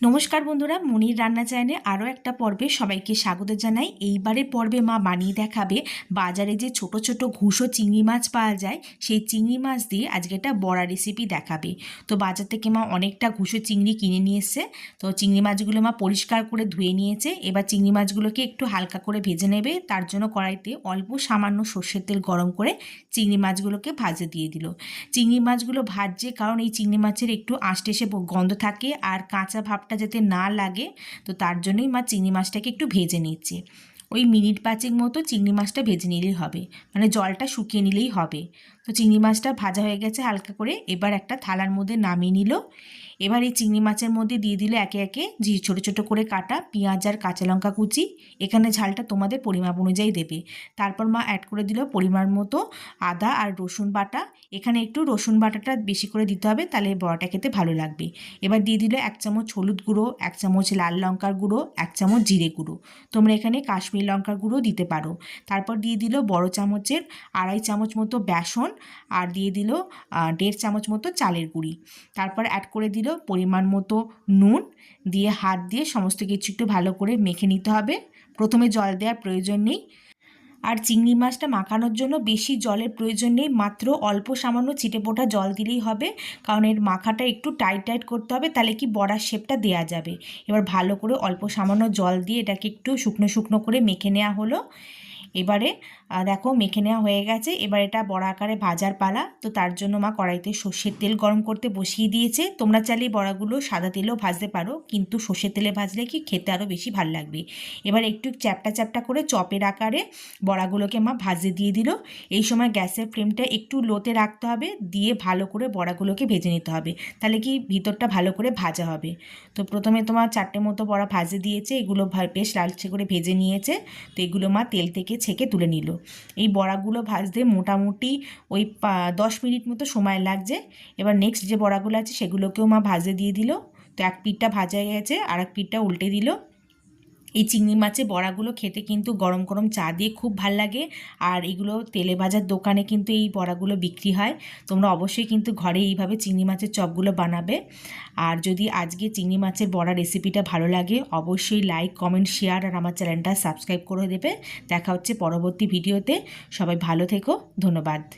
নমস্কার বন্ধুরা, মনির রান্না চ্যানেলে আরও একটা পর্বে সবাইকে স্বাগত জানাই। এইবারের পর্বে মা বানিয়ে দেখাবে বাজারে যে ছোট ছোট ঘুষো চিংড়ি মাছ পাওয়া যায়, সেই চিংড়ি মাছ দিয়ে আজকে একটা বড়া রেসিপি দেখাবে। তো বাজার থেকে মা অনেকটা ঘুষো চিংড়ি কিনে নিয়ে এসছে। তো চিংড়ি মাছগুলো মা পরিষ্কার করে ধুয়ে নিয়েছে। এবার চিংড়ি মাছগুলোকে একটু হালকা করে ভেজে নেবে। তার জন্য কড়াইতে অল্প সামান্য সর্ষের তেল গরম করে চিংড়ি মাছগুলোকে ভাজে দিয়ে দিল। চিংড়ি মাছগুলো ভাজছে কারণ এই চিংড়ি মাছের একটু আষ্টে এসে গন্ধ থাকে আর কাঁচা ভাবটা যাতে না লাগে, তো তার জন্যই মা চিংড়ি মাছটাকে একটু ভেজে নিচ্ছে। ওই মিনিট পাঁচেক মতো চিংড়ি মাছটা ভেজে নিলেই হবে মানে জলটা শুকিয়ে নিলেই হবে। তো চিংড়ি মাছটা ভাজা হয়ে গেছে হালকা করে। এবার একটা থালার মধ্যে নামিয়ে নিল। এবার এই চিংড়ি মাছের মধ্যে দিয়ে দিল একে একে যে ছোটো ছোটো করে কাটা পেঁয়াজ আর কাঁচা লঙ্কা কুচি। এখানে ঝালটা তোমাদের পরিমাপ অনুযায়ী দেবে। তারপর মা অ্যাড করে দিল পরিমাণ মতো আদা আর রসুন বাটা। এখানে একটু রসুন বাটাটা বেশি করে দিতে হবে, তাহলে বড়াটা খেতে ভালো লাগবে। এবার দিয়ে দিল এক চামচ হলুদ গুঁড়ো, এক চামচ লাল লঙ্কার গুঁড়ো, এক চামচ জিরে গুঁড়ো। তোমরা এখানে কাশ্মীর লঙ্কার গুঁড়ো দিতে পারো। তারপর দিয়ে দিল বড় চামচের আড়াই চামচ মতো বেসন আর দিয়ে দিল দেড় চামচ মতো চালের গুঁড়ি। তারপর অ্যাড করে দিল পরিমাণ মতো নুন, দিয়ে হাত দিয়ে সমস্ত কিছু একটু ভালো করে মেখে নিতে হবে। প্রথমে জল দেওয়ার প্রয়োজন নেই। আর চিংড়ি মাছটা মাখানোর জন্য বেশি জলের প্রয়োজন নেই, মাত্র অল্প সামান্য ছিটে পোটা জল দিলেই হবে। কারণ এর মাখাটা একটু টাইট টাইট করতে হবে, তাহলে কি বড়ার শেপটা দেয়া যাবে। এবার ভালো করে অল্প সামান্য জল দিয়ে এটাকে একটু শুকনো শুকনো করে মেখে নেওয়া হলো। এবারে দেখো মেখে নেওয়া হয়ে গেছে। এবার এটা বড় আকারে ভাজার পালা। তো তার জন্য মা কড়াইতে সর্ষের তেল গরম করতে বসিয়ে দিয়েছে। তোমরা চাইলে বড়াগুলো সাদা তেলেও ভাজতে পারো। কিন্তু সর্ষের তেলে ভাজলে কি খেতে আরও বেশি ভালো লাগবে। এবার একটু চ্যাপটা চ্যাপটা করে চপের আকারে বড়াগুলোকে মা ভাজে দিয়ে দিল। এই সময় গ্যাসের ফ্লেমটা একটু লোতে রাখতে হবে। দিয়ে ভালো করে বড়াগুলোকে ভেজে নিতে হবে। তাহলে কি ভিতরটা ভালো করে ভাজা হবে। তো প্রথমে তোমার চারটে মতো বড়া ভাজে দিয়েছে। এগুলো বেশ লালচে করে ভেজে নিয়েছে। তো এগুলো মা তেল থেকে ছেঁকে তুলে নিল। এই বড়াগুলো ভাজতে মোটামুটি ওই দশ মিনিট মতো সময় লাগছে। এবার নেক্সট যে বড়াগুলো আছে সেগুলোকেও মা ভাজে দিয়ে দিল। তো এক পিঠটা ভাজা গেছে আর এক পিঠটা উল্টে দিল। এই চিংড়ি মাছের বড়াগুলো খেতে কিন্তু গরম গরম চা দিয়ে খুব ভালো লাগে। আর এগুলো তেলে ভাজার দোকানে কিন্তু এই বড়াগুলো বিক্রি হয়। তোমরা অবশ্যই কিন্তু ঘরে এইভাবে চিংড়ি মাছের চপগুলো বানাবে। আর যদি আজকে চিংড়ি মাছের বড়া রেসিপিটা ভালো লাগে, অবশ্যই লাইক, কমেন্ট, শেয়ার আর আমার চ্যানেলটা সাবস্ক্রাইব করে দেবে। দেখা হচ্ছে পরবর্তী ভিডিওতে। সবাই ভালো থেকো, ধন্যবাদ।